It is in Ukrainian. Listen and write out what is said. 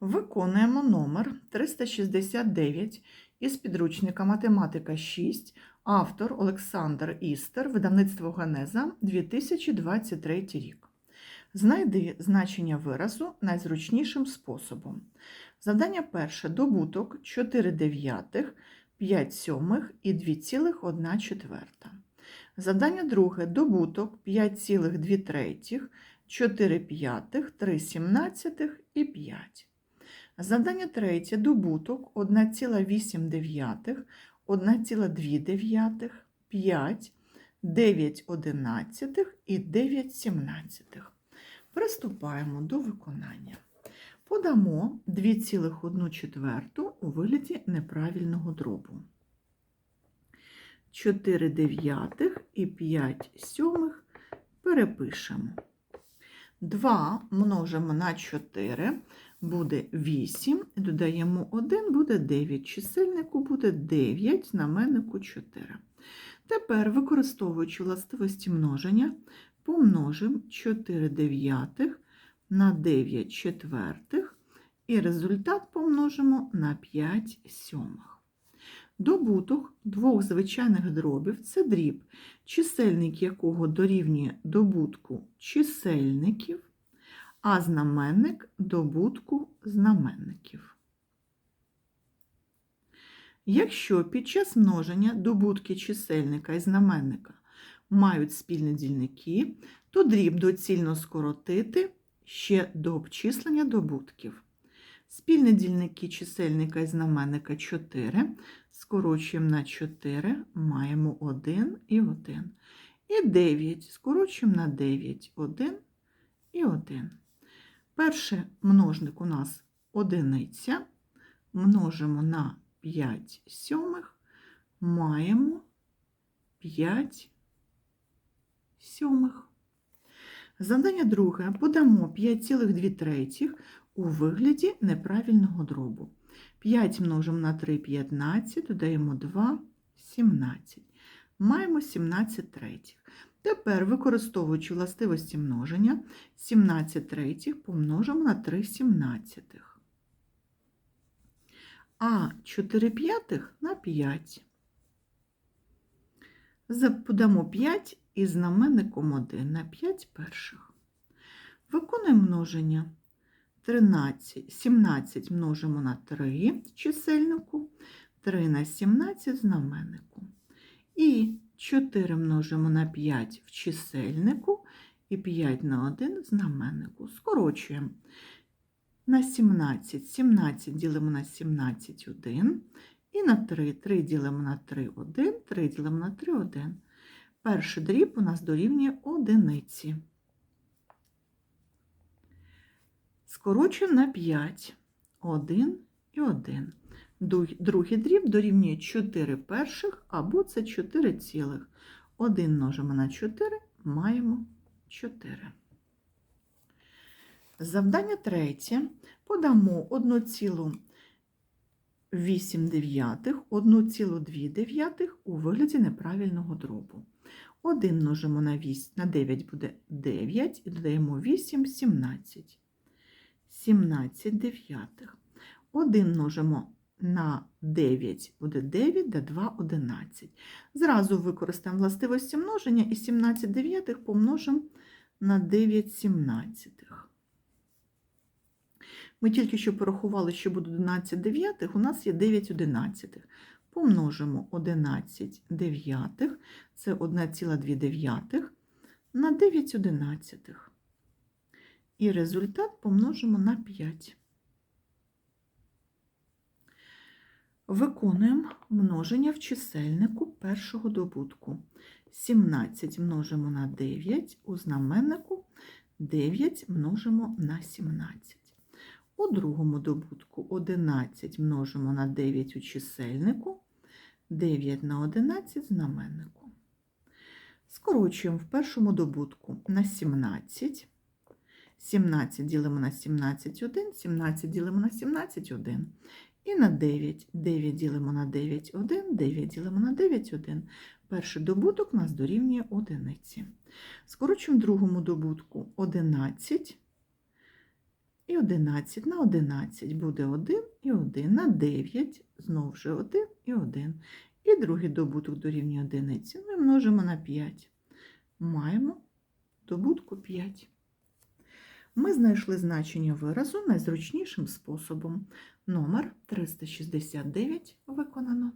Виконуємо номер 369 із підручника Математика 6, автор Олександр Істер, видавництво Генеза 2023 рік. Знайди значення виразу найзручнішим способом. Завдання перше добуток 4 дев'ятих, 5 сьомих і 2,1 четверта. Завдання друге добуток 5,2 третіх, 4 п'ятих, 3 сімнадцятих і 5. Завдання третє добуток 1,8, 1,2, 5, 9 одинадцятих і 9 сімнадцятих. Приступаємо до виконання. Подамо 2,1 четверту у вигляді неправильного дробу. 4 дев'ятих і 5 сьомих перепишемо. 2 множимо на 4 буде 8, додаємо 1, буде 9. Чисельнику буде 9, знаменнику 4. Тепер, використовуючи властивості множення, помножимо 4 дев'ятих на 9 четвертих і результат помножимо на 5 сьомих. Добуток двох звичайних дробів це дріб, чисельник якого дорівнює добутку чисельників, а знаменник добутку знаменників. Якщо під час множення добутки чисельника і знаменника мають спільні дільники, то дріб доцільно скоротити ще до обчислення добутків. Спільні дільники чисельника і знаменника 4, скорочуємо на 4, маємо 1 і 1. І 9, скорочуємо на 9, 1 і 1. Перший множник у нас одиниця, множимо на 5 сьомих, маємо 5 сьомих. Завдання друге. Подамо 5,2 третіх у вигляді неправильного дробу. 5 множимо на 3 – 15, додаємо 2 – 17. Маємо 17 третіх. Тепер, використовуючи властивості множення, 17 третіх помножимо на 3 сімнадцятих. А 4 п'ятих на 5. Подамо 5 із знаменником 1 на 5 перших. Виконуємо множення. 13, 17 множимо на 3 чисельнику, 3 на 17 знаменнику. І 4 множимо на 5 в чисельнику і 5 на 1 в знаменнику. Скорочуємо. На 17, 17 ділимо на 17 1. І на 3, 3 ділимо на 3 1, 3 ділимо на 3 1. Перший дріб у нас дорівнює одиниці. Скорочуємо на 5, 1 і 1. Другий дріб дорівнює 4 перших, або це 4 цілих. 1 множимо на 4, маємо 4. Завдання третє. Подамо 1,8 1,2 у вигляді неправильного дробу. 1 множимо на 8, на 9 буде 9 і додаємо 8 – 17. 17 дев'ятих. 1 множимо на 9 буде 9, до 2 – 11. Зразу використаємо властивості множення і 17 дев'ятих помножимо на 9 сімнадцятих. Ми тільки що порахували, що буде 11 дев'ятих, у нас є 9 одинадцятих. Помножимо 11 дев'ятих, це 1,2 дев'ятих, на 9 одинадцятих. І результат помножимо на 5. Виконуємо множення в чисельнику першого добутку. 17 множимо на 9, у знаменнику 9 множимо на 17. У другому добутку 11 множимо на 9 у чисельнику, 9 на 11 знаменнику. Скорочуємо в першому добутку на 17. 17 ділимо на 17 1, 17 ділимо на 17 1. І на 9. 9 ділимо на 9 1, 9 ділимо на 9 1. Перший добуток нас дорівнює одиниці. Скорочуємо другому добутку 11. і 11 на 11 буде 1 і 1 на 9, знову ж 1 і 1. І другий добуток дорівнює одиниці. Ми множимо на 5. Маємо добутку 5. Ми знайшли значення виразу найзручнішим способом. Номер 369 виконано.